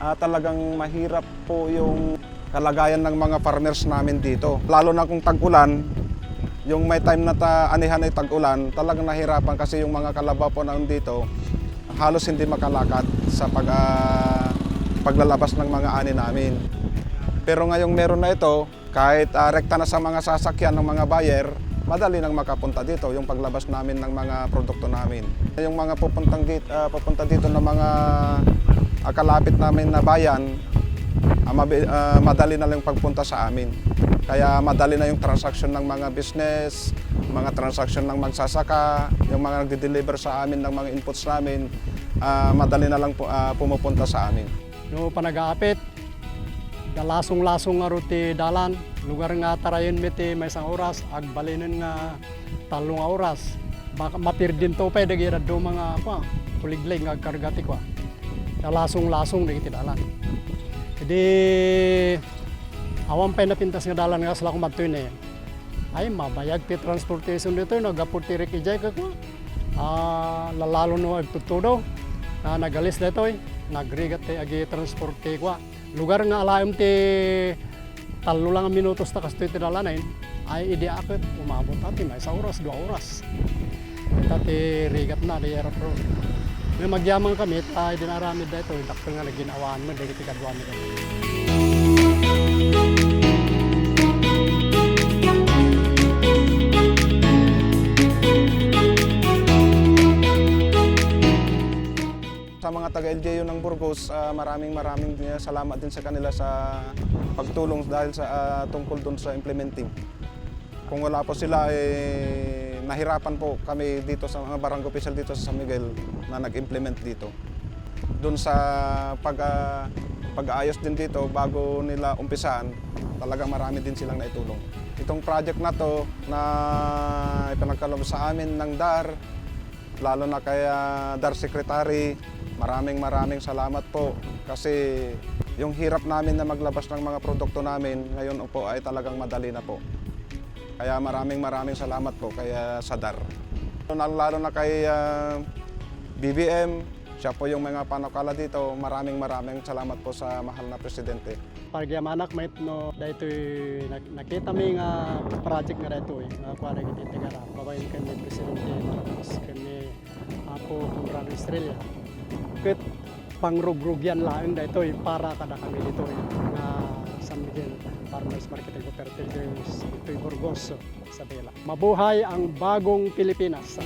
ah, talagang mahirap po yung kalagayan ng mga farmers namin dito. Lalo na kung tag-ulan, yung may time na ta, anihan ay tag-ulan, talagang nahirapan kasi yung mga kalabaw po na dito halos hindi makalakad sa pag, ah, paglalabas ng mga ani namin. Pero ngayong meron na ito, kahit ah, rekta na sa mga sasakyan ng mga buyer, madali nang makapunta dito yung paglabas namin ng mga produkto namin. Yung mga pupuntang dito, pupunta dito ng mga ah, kalapit namin na bayan, ah, mabi- ah, madali na lang pagpunta sa amin. Kaya madali na yung transaction ng mga business, mga transaction ng magsasaka, yung mga nagde-deliver sa amin ng mga inputs namin, ah, madali na lang ah, pumupunta sa amin. No panagaapit, dalasong-lasong nga ruti dalan, lugar nga tarayon miti may isang oras, agbalinin nga talong oras. Baka mapirdin to pa dagi do mga pa, kuliglig nga kargati ko. Dalasong-lasong dagi ti dalan. Jadi awan pa napintas nga dalan nga matuy na yan. Ay mabayag ti transportation dito, nagapot ti rikijay ka ko. Ah, lalalo no agtutudo na nagalis dito eh. Nagrigat ti agi transporte ko. Lugar nga alayom ti talo lang ang minutos ta kastoy ti dalanayin ay idi akit umabot ati may sa oras, dua oras. Ita ti rigat na di aerob road. May magyamang kami, tayo dinaramid dito, dakto nga naginawaan mo, dahil ti kadwa Sa mga taga-LGU ng Burgos, ah, maraming maraming salamat din sa kanila sa pagtulong dahil sa ah, tungkol doon sa implementing. Kung wala po sila, eh, nahirapan po kami dito sa mga barangay official dito sa San Miguel na nag-implement dito. Doon sa pag, ah, pag-aayos din dito, bago nila umpisaan, talagang marami din silang naitulong. Itong project na to na ipinagkaloob sa amin ng DAR, lalo na kay ah, DAR Secretary, maraming maraming salamat po kasi yung hirap namin na maglabas ng mga produkto namin ngayon po ay talagang madali na po. Kaya maraming maraming salamat po kaya sa DAR. Lalo na kay ah, BBM, siya po yung mga panukala dito. Maraming maraming salamat po sa mahal na presidente. Pagyamanak may no dahito nakita mi nga project nga dahito eh nga kuha naging itigara babayin kami presidente Marcos kami ako Conrado Estrella ket pangrugrugyan laeng dahito eh para kada kami dito eh nga San Miguel Farmers Market and Cooperatives ito'y Burgos sa Bela. Mabuhay ang bagong Pilipinas.